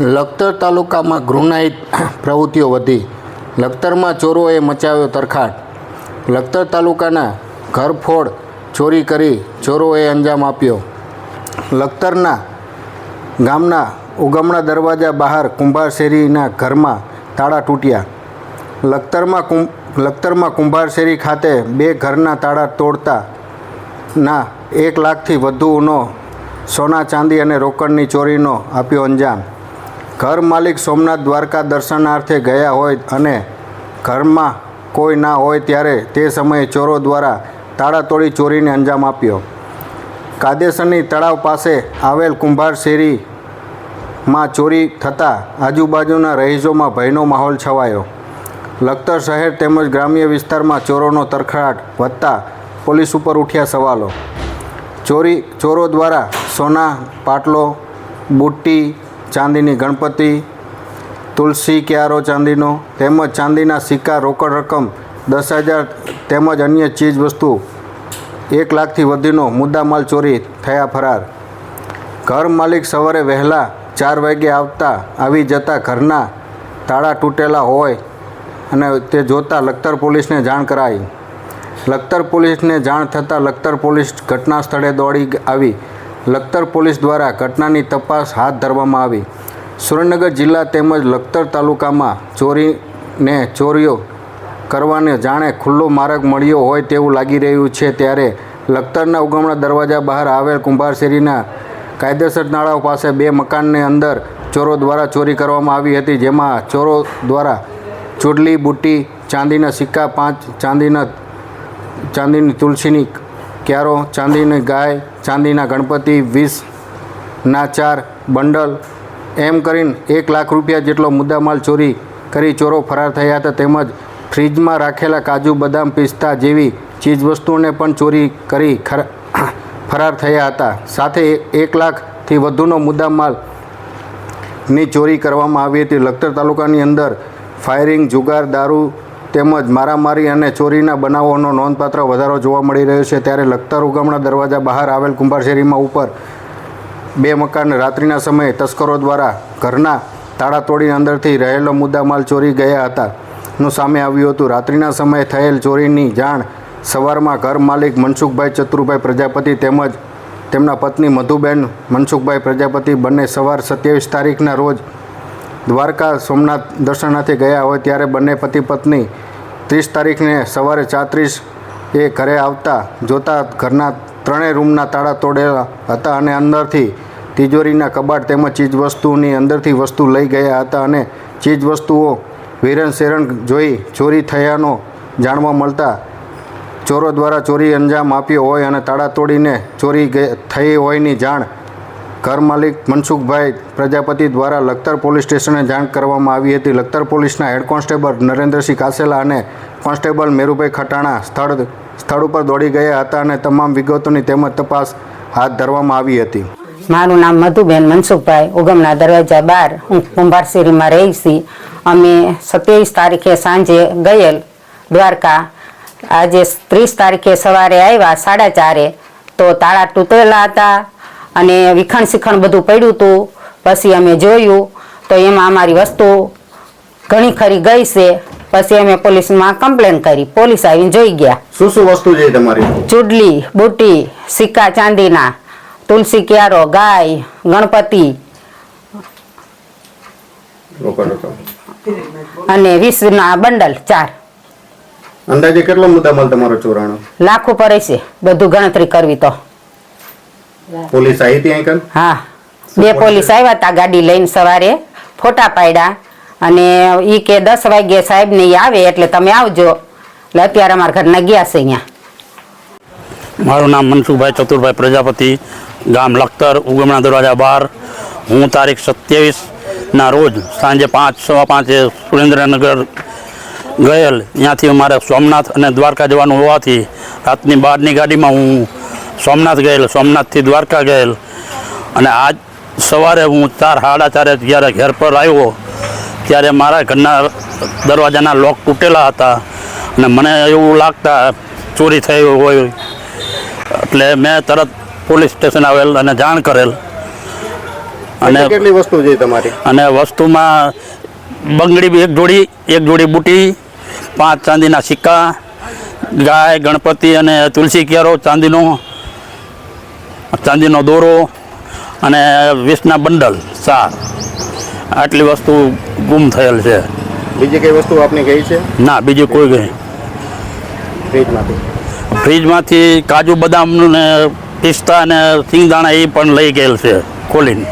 લખતર તાલુકામાં ગૃહનાહિત પ્રવૃત્તિઓ વધી. લખતરમાં ચોરોએ મચાવ્યો તરખાટ. લખતર તાલુકાના ઘરફોડ ચોરી કરી ચોરોએ અંજામ આપ્યો. લખતરના ગામના ઉગમણા દરવાજા બહાર કુંભાર શેરીના ઘરમાં તાળા તૂટ્યા. લખતરમાં કું, લખતરમાં કુંભાર શેરી ખાતે બે ઘરના તાળા તોડતા ના એક લાખથી વધુનો સોના ચાંદી અને રોકડની ચોરીનો આપ્યો અંજામ. ઘર માલિક સોમનાથ દ્વારકા દર્શનાર્થે ગયા હોય અને ઘરમાં કોઈ ના હોય ત્યારે તે સમયે ચોરો દ્વારા તાળા તોડી ચોરીને અંજામ આપ્યો. કાદેસરની તળાવ પાસે આવેલ કુંભાર શેરીમાં ચોરી થતાં આજુબાજુના રહીશોમાં ભયનો માહોલ છવાયો. લખતર શહેર તેમજ ગ્રામ્ય વિસ્તારમાં ચોરોનો તરખડાટ વધતા પોલીસ ઉપર ઉઠ્યા સવાલો. ચોરી, ચોરો દ્વારા સોના, પાટલો, બુટ્ટી ચાંદીની ગણપતિ, તુલસી ક્યારો ચાંદીનો, તેમજ ચાંદીના સિક્કા રોકડ રકમ, દસ હજાર તેમજ અન્ય ચીજ વસ્તુ એક લાખથી વધુનો મુદ્દામાલ ચોરી થયા ફરાર. ઘર માલિક સવારે વહેલા ચાર વાગે આવતા આવી જતા ઘરના તાળા તૂટેલા હોય અને તે જોતાં લખતર પોલીસને જાણ કરાઈ. લખતર પોલીસને જાણ થતાં લખતર પોલીસ ઘટના સ્થળે દોડી આવી. લખતર પોલીસ દ્વારા ઘટનાની તપાસ હાથ ધરવામાં આવી. સુરેન્દ્રનગર જિલ્લા તેમજ લખતર તાલુકામાં ચોરીને ચોરીઓ કરવાને જાણે ખુલ્લો માર્ગ મળ્યો હોય તેવું લાગી રહ્યું છે ત્યારે લખતરના ઉગમણા દરવાજા બહાર આવેલ કુંભાર શેરીના કાયદેસર નાળાઓ પાસે બે મકાનની અંદર ચોરો દ્વારા ચોરી કરવામાં આવી હતી, જેમાં ચોરો દ્વારા ચૂડલી બુટ્ટી, ચાંદીના સિક્કા, પાંચ ચાંદીના ચાંદીની તુલસીની ક્યારો, ચાંદીની ગાય, ચાંદીના ગણપતિ વીસના ચાર બંડલ, એમ કરીને એક લાખ રૂપિયા જેટલો મુદ્દામાલ ચોરી કરી ચોરો ફરાર થયા હતા. તેમજ ફ્રીજમાં રાખેલા કાજુ, બદામ, પિસ્તા જેવી ચીજવસ્તુઓને પણ ચોરી કરી ફરાર થયા હતા. સાથે એક લાખથી વધુનો મુદ્દામાલની ચોરી કરવામાં આવી હતી. લખતર તાલુકાની અંદર ફાયરિંગ, જુગાર, દારૂ તેમજ મારામારી અને ચોરીના બનાવોનો નોંધપાત્ર વધારો જોવા મળી રહ્યો છે. ત્યારે લખતર ઉગમણા દરવાજા બહાર આવેલ કુંભાર શેરીમાં ઉપર બે મકાન રાત્રિના સમયે તસ્કરો દ્વારા ઘરના તાળા તોડી અંદરથી રહેલો મુદ્દામાલ ચોરી ગયા હતા. નું સામે આવ્યું હતું. રાત્રિના સમયે થયેલ ચોરીની જાણ સવારમાં ઘર માલિક મનસુખભાઈ ચતુરભાઈ પ્રજાપતિ તેમજ તેમના પત્ની મધુબેન મનસુખભાઈ પ્રજાપતિ બંને સવાર સત્યાવીસ તારીખના રોજ દ્વારકા સોમનાથ દર્શનાર્થે ગયા હોય ત્યારે બંને પતિ પત્ની ત્રીસ તારીખને સવારે ચાત્રીસ એ ઘરે આવતા જોતા ઘરના ત્રણેય રૂમના તાળા તોડેલા હતા અને અંદરથી તિજોરીના કબાટ તેમજ ચીજવસ્તુની અંદરથી વસ્તુ લઈ ગયા હતા અને ચીજવસ્તુઓ વિરણ શેરણ જોઈ ચોરી થયાનો જાણવા મળતા ચોરો દ્વારા ચોરી અંજામ આપ્યો હોય અને તાળા તોડીને ચોરી થઈ હોયની જાણ ઘર માલિક મનસુખભાઈ પ્રજાપતિ દ્વારા લખતર પોલીસ સ્ટેશને જાણ કરવામાં આવી હતી. લખતર પોલીસના હેડ કોન્સ્ટેબલ નરેન્દ્રસિંહ કાસેલા અને કોન્સ્ટેબલ મેરુભાઈ ખટાણા સ્થળ સ્થળ ઉપર દોડી ગયા હતા અને તમામ વિગતોની તેમજ તપાસ હાથ ધરવામાં આવી હતી. મારું નામ મધુબેન મનસુખભાઈ. ઉગમના દરવાજા બાર. હું કુંભારશેરીમાં રહી છી. અમે સત્યાવીસ તારીખે સાંજે ગયેલ દ્વારકા. આજે ત્રીસ તારીખે સવારે આવ્યા સાડા ચારે. તો તાળા તૂટેલા હતા. અને વિખણ શિખણ બધું પડ્યું હતું પછી અમે જોયું તો એમાં અમારી વસ્તુ ઘણી ખરી ગઈ છે. પછી અમે પોલીસમાં કમ્પ્લેન કરી. પોલીસ આવીને જોઈ ગયા. શું શું વસ્તુ છે તમારી? ચૂડલી બુટી સિક્કા ચાંદીના તુલસી ક્યારો ગાય ગણપતિ અને વીસના બંડલ ચાર. અંદાજે કેટલો મુદ્દામાલ તમારો ચોરાણો? લાખો પડે છે. બધું ગણતરી કરવી તો. પોલીસ આવી હતી અંકલ હા. બે પોલીસ આવ્યા હતા ગાડી લઈને સવારે ફોટા પાડ્યા. અને ઈ કે દસ વાગ્યે સાહેબ ને આવે એટલે તમે આવજો. એટલે અત્યારે અમારા ઘરના ગયા છે અહીંયા. મારું નામ મનસુખભાઈ ચતુરભાઈ પ્રજાપતિ ગામ લખતર ઉગમણા દરવાજા બાર. હું તારીખ સત્યાવીસના રોજ સાંજે પાંચ સવા પાંચે સુરેન્દ્રનગર ગયેલ. ત્યાંથી અમારે સોમનાથ અને દ્વારકા જવાનું હોવાથી રાતની બારની ગાડીમાં હું સોમનાથ ગયેલ સોમનાથથી દ્વારકા ગયેલ. અને આજ સવારે હું ચાર સાડા ચારે જ્યારે ઘર પર આવ્યો ત્યારે મારા ઘરના દરવાજાના લોક તૂટેલા હતા. અને મને એવું લાગતા ચોરી થઈ હોય. એટલે મેં તરત પોલીસ સ્ટેશન આવેલ અને જાણ કરેલ. અને કેટલી વસ્તુ છે તમારી? અને વસ્તુમાં બંગડી બી એક જોડી એક જોડી બુટી પાંચ ચાંદીના સિક્કા ગાય ગણપતિ અને તુલસી ક્યારો ચાંદીનો ચાંદીનો દોરો અને વીસના બંડલ ચાર આટલી વસ્તુ ગુમ થયેલ છે. બીજી કઈ વસ્તુ આપને ગઈ છે? ના બીજી કોઈ ગઈ. ફ્રીજમાંથી. ફ્રીજમાંથી કાજુ બદામ ને પિસ્તા અને સિંગદાણા એ પણ લઈ ગયેલ છે ખોલીને.